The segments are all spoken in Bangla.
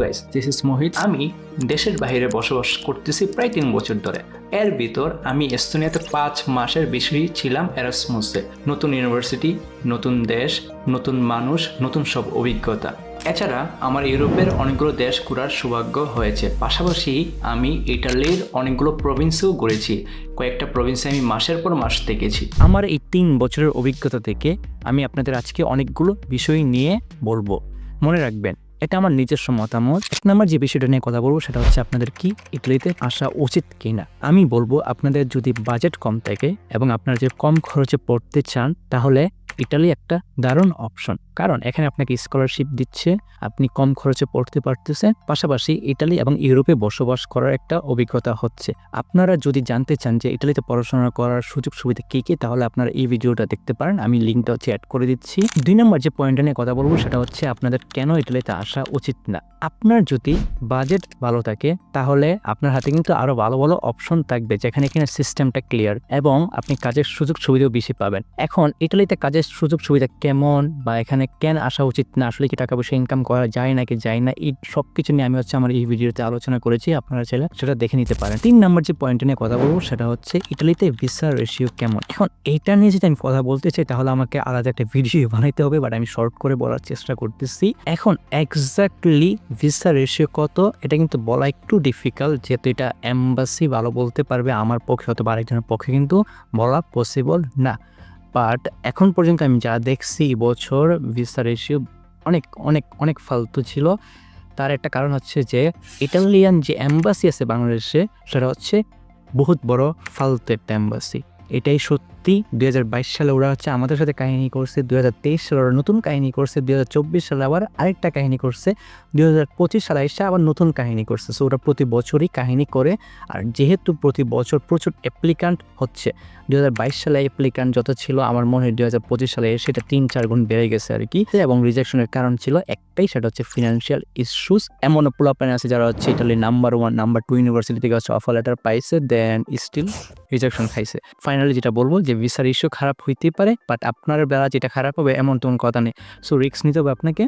গাইস দিস ইজ মোহিত আমি দেশের বাইরে বসবাস করতেছি প্রায় তিন বছর ধরে। এর ভিতর আমি এস্তোনিয়াতে পাঁচ মাসের বেশি ছিলাম এরাসমুসে। নতুন ইউনিভার্সিটি, নতুন দেশ, নতুন মানুষ, নতুন সব অভিজ্ঞতা। এছাড়া আমার ইউরোপের অনেকগুলো দেশ ঘোরার সৌভাগ্য হয়েছে। পাশাপাশি আমি ইটালির অনেকগুলো প্রভিন্সেও ঘুরেছি। কয়েকটা প্রভিন্সে আমি মাসের পর মাস থেকেছি আমার এই তিন বছরের অভিজ্ঞতা থেকে আমি আপনাদের আজকে অনেকগুলো বিষয় নিয়ে বলব। মনে রাখবেন এটা আমার নিজস্ব মতামত। এক নম্বর যে বিষয়টা নিয়ে কথা বলব সেটা হচ্ছে আপনাদের কি ইটালিতে আসা উচিত কিনা। আমি বলব আপনাদের যদি বাজেট কম থাকে এবং আপনারা যদি কম খরচে পড়তে চান, তাহলে ইটালি একটা দারুণ অপশন কারণ এখানে আপনাকে স্কলারশিপ দিচ্ছে, আপনি কম খরচে পড়তে পারতেছেন পাশাপাশি ইটালি এবং ইউরোপে বসবাস করার একটা অভিজ্ঞতা হচ্ছে। আপনারা যদি জানতে চান যে ইটালিতে পড়াশোনা করার সুযোগ সুবিধা কী কী, তাহলে আপনারা এই ভিডিওটা দেখতে পারেন। আমি লিঙ্কটা হচ্ছে অ্যাড করে দিচ্ছি। দুই নম্বর যে পয়েন্টটা নিয়ে কথা বলব, সেটা হচ্ছে আপনাদের কেন ইটালিতে আসা উচিত না? আপনার যদি বাজেট ভালো থাকে, তাহলে আপনার হাতে কিন্তু আরও ভালো ভালো অপশন থাকবে, যেখানে কিনা সিস্টেমটা ক্লিয়ার এবং আপনি কাজের সুযোগ সুবিধাও বেশি পাবেন। এখন ইটালিতে কাজের সুযোগ সুবিধা কেমন বা এখানে কেন আসা উচিত না? আসলে কি টাকা পয়সা ইনকাম করা যায় নাকি যায় না? এই সব কিছু নিয়ে আমি হচ্ছে আমার এই ভিডিওতে আলোচনা করেছি। আপনারা চাইলে সেটা দেখে নিতে পারেন। তিন নম্বর যে পয়েন্ট নিয়ে কথা বলব সেটা হচ্ছে ইটালিতে ভিসা রেশিও কেমন? এখন এইটা নিয়ে যদি আমি কথা বলতে চাই, তাহলে আমাকে আলাদা একটা ভিডিও বানাইতে হবে বাট আমি শর্ট করে বলার চেষ্টা করতেছি। এখন এক্স্যাক্টলি ভিসা রেশিও কত? এটা কিন্তু বলা একটু ডিফিকাল্ট যেহেতু এটা এম্বাসি ভালো বলতে পারবে, আমার পক্ষে অথবা আরেকজনের পক্ষে কিন্তু বলা পসিবল না। বাট এখন পর্যন্ত আমি যা দেখছি বছর ভিসা রেশিও অনেক অনেক অনেক ফালতু ছিল। তার একটা কারণ হচ্ছে যে ইটালিয়ান যে অ্যাম্বাসি আছে বাংলাদেশে, সেটা হচ্ছে বহুত বড় ফালতু একটা অ্যাম্বাসি এটাই সত্যি। দুই হাজার বাইশ সালে ওরা হচ্ছে আমাদের সাথে কাহিনী করছে, দুই হাজার তেইশ সালে ওরা নতুন কাহিনী করছে, দুই হাজার চব্বিশ সালে আবার আরেকটা কাহিনী করছে, দুই হাজার পঁচিশ সালে এসে আবার নতুন কাহিনী করছে। সো ওরা প্রতি বছরই কাহিনী করে আর যেহেতু প্রতি বছর প্রচুর অ্যাপ্লিকান্ট হচ্ছে, দুই হাজার বাইশ সালে অ্যাপ্লিকান্ট যত ছিল, আমার মনে হয় দুই হাজার পঁচিশ সালে সেটা তিন চার গুণ বেড়ে গেছে আর কি এবং রিজেকশনের কারণ ছিল একটাই সেটা হচ্ছে ফিনান্সিয়াল ইস্যুস এমন পোলাপান আছে যারা হচ্ছে ইটালির number one number two university থেকে হচ্ছে অফার লেটার পাইছে দেন স্টিল রিজেকশন খাইছে। ফাইনালি যেটা বলব যে ভিসার ইস্যু খারাপ হইতে পারে বাট আপনার বেলা যেটা খারাপ হবে এমন তেমন কথা নেই। সো রিস্ক নিতে হবে আপনাকে।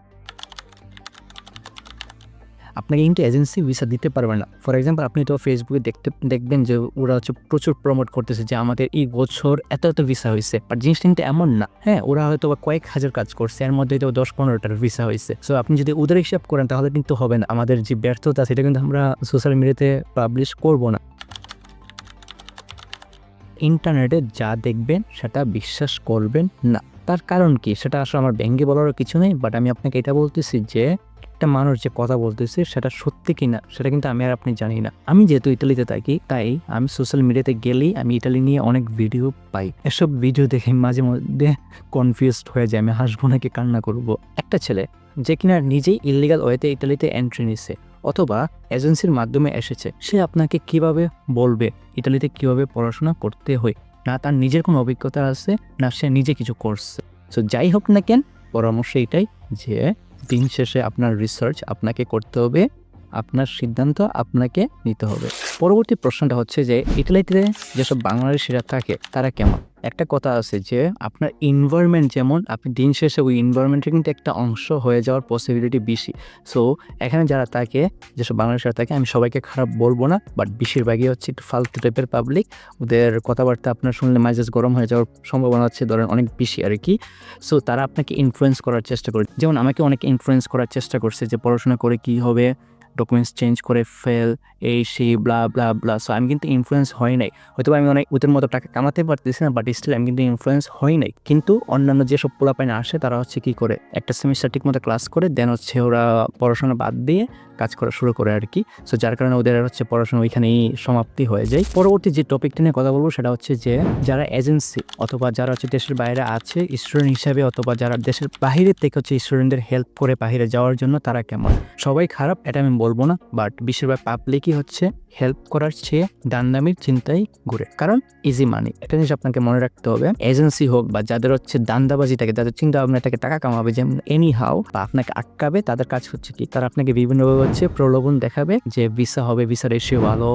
আপনাকে কিন্তু এজেন্সি ভিসা দিতে পারবে না। ফর এক্সাম্পল আপনি তো ফেসবুকে দেখতে, দেখবেন যে ওরা হচ্ছে প্রচুর প্রমোট করতেছে যে আমাদের এই বছর এত এত ভিসা হয়েছে। বাট জিনিসটা কিন্তু এমন না। হ্যাঁ ওরা হয়তো বা কয়েক হাজার কাজ করছে, এর মধ্যে তো দশ পনেরোটার ভিসা হয়েছে। সো আপনি যদি ওদের হিসাব করেন, তাহলে কিন্তু হবে না। আমাদের যে ব্যর্থতা, সেটা কিন্তু আমরা সোশ্যাল মিডিয়াতে পাবলিশ করব না। ইন্টারনেটে যা দেখবেন, সেটা বিশ্বাস করবেন না। তার কারণ কি? সেটা আসলে আমার ব্যাঙ্গে বলারও কিছু নেই বাট আমি আপনাকে এটা বলতেছি যে একটা মানুষ যে কথা বলতেছে সেটা সত্যি কি না সেটা কিন্তু আমি আর আপনি জানি না। আমি যেহেতু ইটালিতে থাকি, তাই আমি সোশ্যাল মিডিয়াতে গেলেই আমি ইটালি নিয়ে অনেক ভিডিও পাই। এসব ভিডিও দেখে মাঝে মধ্যে কনফিউজড হয়ে যায়, আমি হাসবো নাকি, কান্না করব। একটা ছেলে, যে কিনা নিজেই ইলিগাল ওয়েতে ইটালিতে এন্ট্রি নিছে, অথবা এজেন্সির মাধ্যমে এসেছে, সে আপনাকে কীভাবে বলবে? ইটালিতে কীভাবে পড়াশোনা করতে হয়? না তার নিজের কোনো অভিজ্ঞতা আছে, না সে নিজে কিছু করছে। সো যাই হোক না কেন, পরামর্শ এটাই যে দিন শেষে আপনার রিসার্চ আপনাকে করতে হবে, আপনার সিদ্ধান্ত আপনাকে নিতে হবে। পরবর্তী প্রশ্নটা হচ্ছে যে ইটালিতে যেসব বাংলাদেশিরা থাকে, তারা কেমন? একটা কথা আছে যে, আপনার ইনভারনমেন্ট যেমন, আপনি দিন শেষে ওই ইনভারনমেন্টের কিন্তু একটা অংশ হয়ে যাওয়ার পসিবিলিটি বেশি। সো এখানে যারা থাকে, যেসব বাংলাদেশিরা থাকে, আমি সবাইকে খারাপ বলব না বাট বেশিরভাগই হচ্ছে একটু ফালতু টাইপের পাবলিক ওদের কথাবার্তা আপনার শুনলে মাইজেস গরম হয়ে যাওয়ার সম্ভাবনা হচ্ছে ধরেন অনেক বেশি আর কি সো তারা আপনাকে ইনফ্লুয়েন্স করার চেষ্টা করে। যেমন আমাকে অনেকে ইনফ্লুয়েন্স করার চেষ্টা করছে যে, পড়াশোনা করে কি হবে ডকুমেন্টস চেঞ্জ করে ফেল, এই, সেই ব্লা ব্লা ব্লা সো আমি কিন্তু ইনফ্লুয়েন্স হয় নাই। হয়তো আমি অনেক ওদের মতো টাকা কামাতে পারতেছি না বাট স্টিল আমি কিন্তু ইনফ্লুয়েন্স হয় নাই। কিন্তু অন্যান্য যেসব পোলাপাইনে আসে, তারা হচ্ছে কী করে? একটা সেমিস্টার ঠিক মতো ক্লাস করে দেন হচ্ছে ওরা পড়াশোনা বাদ দিয়ে কাজ করা শুরু করে আর কি। সো যার কারণে ওদের আর হচ্ছে পড়াশোনা ওইখানেই সমাপ্তি হয়ে যায়। পরবর্তী যে টপিকটা নিয়ে কথা বলব, সেটা হচ্ছে যে যারা এজেন্সি অথবা যারা হচ্ছে দেশের বাইরে আছে স্টুডেন্ট হিসাবে অথবা যারা দেশের বাইরে থেকে হচ্ছে স্টুডেন্টদের হেল্প করে বাইরে যাওয়ার জন্য তারা কেমন? সবাই খারাপ, এটা আমি বলব না বাট বেশিরভাগ পাবলিকই হচ্ছে হেল্প করার চেয়ে দান্দামির চিন্তাই ঘুরে। কারণ ইজি মানি একটা জিনিস আপনাকে মনে রাখতে হবে এজেন্সি হোক বা যাদের হচ্ছে দান্দাবাজি থাকে, যাদের চিন্তা ভাবনা থাকে টাকা কামাবে, যেমন এনি হাও বা আপনাকে আটকাবে, তাদের কাজ হচ্ছে কি, তারা আপনাকে বিভিন্নভাবে হচ্ছে প্রলোভন দেখাবে যে ভিসা হবে ভিসা রেশিও ভালো,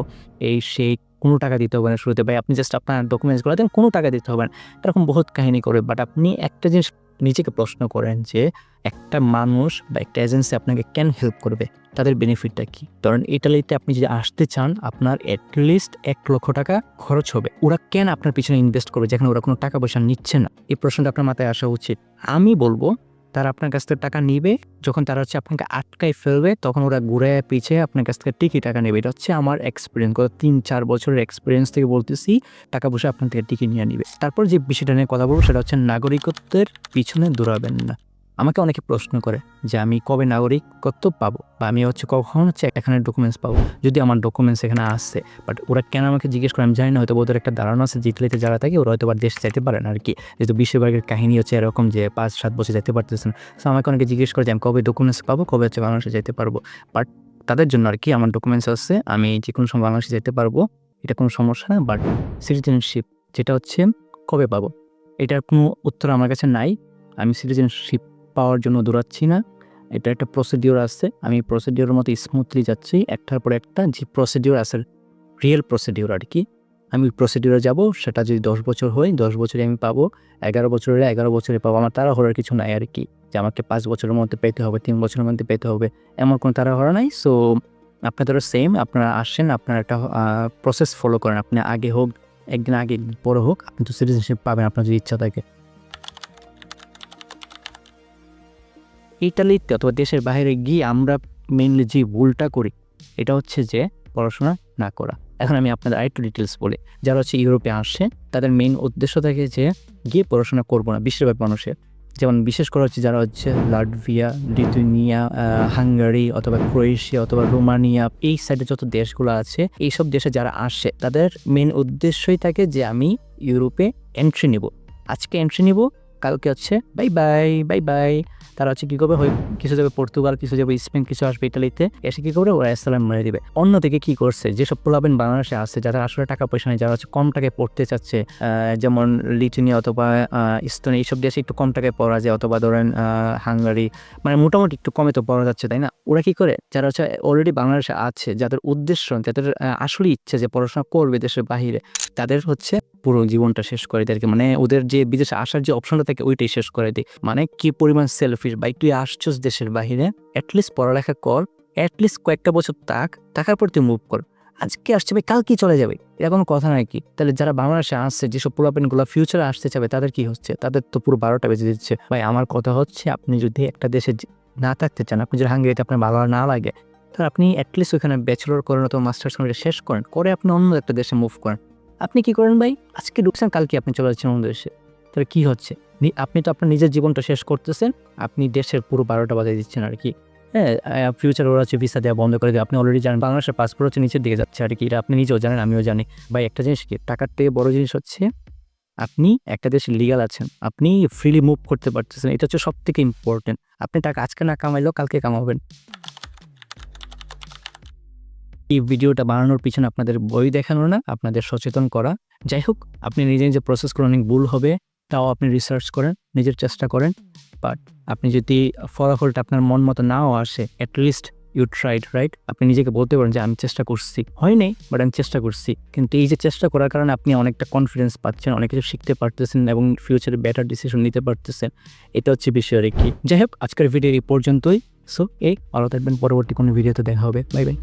এই সেই কোনো টাকা দিতে হবে না শুরুতে। ভাই, আপনি জাস্ট আপনার ডকুমেন্টসগুলো দেন, কোনো টাকা দিতে হবে না। এরকম বহুত কাহিনী করবে বাট আপনি একটা জিনিস নিজেকে প্রশ্ন করেন যে একটা মানুষ বা একটা এজেন্সি আপনাকে কেন হেল্প করবে? তাদের বেনিফিটটা কি? ধরেন ইটালিতে আপনি যদি আসতে চান, আপনার অ্যাটলিস্ট এক লক্ষ টাকা খরচ হবে। ওরা কেন আপনার পিছনে ইনভেস্ট করবে? যেখানে ওরা কোনো টাকা পয়সা নিচ্ছে না। এই প্রশ্নটা আপনার মাথায় আসা উচিত। আমি বলব তারা আপনার কাছ থেকে টাকা নিবে। যখন তারা হচ্ছে আপনাকে আটকায় ফেলবে, তখন ওরা ঘুরে পিছে আপনার কাছ থেকে টিকি টাকা নেবে। এটা হচ্ছে আমার এক্সপিরিয়েন্স গত তিন, চার বছরের এক্সপিরিয়েন্স থেকে বলতেছি, টাকা পয়সা আপনার থেকে টিকি নিয়ে নিবে। তারপর যে বিষয়টা নিয়ে কথা বলব, সেটা হচ্ছে নাগরিকত্বের পিছনে দৌড়াবেন না। আমাকে অনেকে প্রশ্ন করে যে আমি কবে নাগরিকত্ব পাবো বা আমি হচ্ছে কখন হচ্ছে এখানে ডকুমেন্টস পাবো। যদি আমার ডকুমেন্টস এখানে আসছে বাট ওরা কেন আমাকে জিজ্ঞেস করে আমি জানি না হয়তো ওদের একটা ধারণা আছে যে ইতালিতে যারা থাকে ওরা হয়তো আবার দেশ যেতে পারেন আর কি যেহেতু বিশ্বভাগের কাহিনী হচ্ছে এরকম যে পাঁচ, সাত বছর যেতে পারতেছেন। সো আমাকে অনেকে জিজ্ঞেস করে যে আমি কবে ডকুমেন্টস পাবো, কবে হচ্ছে বাংলাদেশে যেতে পারব। বাট তাদের জন্য আর কি আমার ডকুমেন্টস আছে, আমি যে কোনো সময় বাংলাদেশে যেতে পারব, এটা কোনো সমস্যা না বাট সিটিজেনশিপ যেটা হচ্ছে কবে পাবো? এটার কোনো উত্তর আমার কাছে নাই। আমি সিটিজেনশিপ পাওয়ার জন্য দৌড়াচ্ছি না। এটা একটা প্রসিডিওর আছে। আমি প্রসিডিওর মতো স্মুথলি যাচ্ছি। একটার পর একটা যে প্রসিডিওর আছে রিয়েল প্রসিডিওর আর কি, আমি প্রসিডিওরে যাব। সেটা যদি দশ বছর হয়, দশ বছরে আমি পাবো। এগারো বছরে এগারো বছরে পাবো। আমার তাড়াহড়ার কিছু নাই আর কি। যে আমাকে পাঁচ বছরের মধ্যে পেতে হবে, তিন বছরের মধ্যে পেতে হবে, এমন কোনো তাড়াহড়া নাই। সো আপনাদেরও সেম আপনারা আসেন, আপনারা একটা প্রসেস ফলো করেন। আপনি আগে হোক, একদিন আগে পরে হোক, আপনি তো সিটিজেনশিপ পাবেন, আপনার যদি ইচ্ছা থাকে। ইটালিতে অথবা দেশের বাইরে গিয়ে আমরা মেনলি যে ভুলটা করি, এটা হচ্ছে যে পড়াশোনা না করা। এখন আমি আপনাদের আরেকটু ডিটেলস বলি। যারা হচ্ছে ইউরোপে আসে, তাদের মেইন উদ্দেশ্য থাকে যে গিয়ে পড়াশোনা করব না, বেশিরভাগ মানুষের। যেমন বিশেষ করে হচ্ছে যারা হচ্ছে লাটভিয়া, লিথুনিয়া হাঙ্গারি অথবা ক্রোয়েশিয়া অথবা রোমানিয়া, এই সাইডে যত দেশগুলো আছে, এইসব দেশে যারা আসে, তাদের মেন উদ্দেশ্যই থাকে যে আমি ইউরোপে এন্ট্রি নিব। আজকে এন্ট্রি নিব কালকে হচ্ছে বাই বাই বাই বাই তারা হচ্ছে কী করবে, হয় কিছু যাবে পর্তুগাল, কিছু যাবে স্পেন, কিছু আসবে ইটালিতে এসে কী করবে? ওরা আসসালাম মেরে দিবে। অন্যদিকে কী করছে? যেসব পোলাবেন বাংলাদেশে আসছে যারা আসলে টাকা পয়সা নেই, যারা হচ্ছে কম টাকায় পড়তে চাচ্ছে যেমন লিটুনিয়া অথবা ইস্তোন, এইসব দেশে একটু কম টাকায় পড়া যায়, অথবা ধরেন হাঙ্গারি মানে মোটামুটি একটু কমে তো পড়া যাচ্ছে, তাই না? ওরা কী করে? যারা হচ্ছে অলরেডি বাংলাদেশে আছে, যাদের উদ্দেশ্য, যাদের আসলে ইচ্ছে যে পড়াশোনা করবে দেশের বাহিরে, তাদের হচ্ছে পুরো জীবনটা শেষ করে দেয় আর কি। মানে ওদের যে বিদেশে আসার যে অপশনটা থাকে ওইটাই শেষ করে দেয় মানে কি পরিমাণ সেলফিশ ভাই, তুই আসছস দেশের বাহিরে অ্যাটলিস্ট পড়ালেখা কর অ্যাটলিস্ট কয়েকটা বছর তাক টাকার পর তুই মুভ কর। আজকে আসছে ভাই, কালকেই চলে যাবে। এটা কোনো কথা নয় কি? তাহলে যারা বাংলাদেশে আসছে, যেসব পোলাপেনগুলো ফিউচারে আসতে চাবে, তাদের কি হচ্ছে? তাদের তো পুরো বারোটা বেজে দিচ্ছে ভাই, আমার কথা হচ্ছে, আপনি যদি একটা দেশে না থাকতে চান, আপনি যদি হাঙ্গেরিতে আপনার ভালো না লাগে, তাহলে আপনি অ্যাটলিস্ট ওখানে ব্যাচেলর করেন অথবা মাস্টার্স করেন শেষ করেন। করে আপনি অন্য একটা দেশে মুভ করেন। আপনি কি করেন ভাই? আজকে ঢুকছেন, কালকে আপনি চলে যাচ্ছেন অন্য দেশে। তাহলে কি হচ্ছে? আপনি তো আপনার নিজের জীবনটা শেষ করতেছেন, আপনি দেশের পুরো বারোটা বাজায় দিচ্ছেন আর কি। হ্যাঁ ফিউচার ওরা হচ্ছে ভিসা দেওয়া বন্ধ করে দেয় আপনি অলরেডি জানেন, বাংলাদেশের পাসপোর্ট হচ্ছে নিচের দিকে যাচ্ছে আর কি। এটা আপনি নিজেও জানেন, আমিও জানি। বা একটা জিনিস কি? টাকার থেকে বড় জিনিস হচ্ছে, আপনি একটা দেশে লিগাল আছেন, আপনি ফ্রিলি মুভ করতে পারতেছেন, এটা হচ্ছে সব থেকে ইম্পর্টেন্ট আপনি টাকা আজকে না কামাইলেও কালকে কামাবেন। এই ভিডিওটা বানানোর পিছনে আপনাদের বই দেখানো না, আপনাদের সচেতন করা। যাই হোক, আপনি নিজে নিজে প্রসেস করে অনেক ভুল হবে। তাও আপনি রিসার্চ করেন, নিজের চেষ্টা করেন বাট আপনি যদি ফলাফলটা আপনার মন মতো নাও আসে অ্যাটলিস্ট ইউ ট্রাইড রাইট আপনি নিজেকে বলতে পারেন যে, আমি চেষ্টা করছি। হয় নাই বাট আমি চেষ্টা করছি। কিন্তু এই যে চেষ্টা করার কারণে আপনি অনেকটা কনফিডেন্স পাচ্ছেন, অনেক কিছু শিখতে পারতেছেন এবং ফিউচারে বেটার ডিসিশন নিতে পারতেছেন। এটা হচ্ছে বিষয় আর কি। যাই হোক, আজকের ভিডিও এই পর্যন্তই। সো এই, ভালো থাকবেন। পরবর্তী কোনো ভিডিওতে দেখা হবে। Bye bye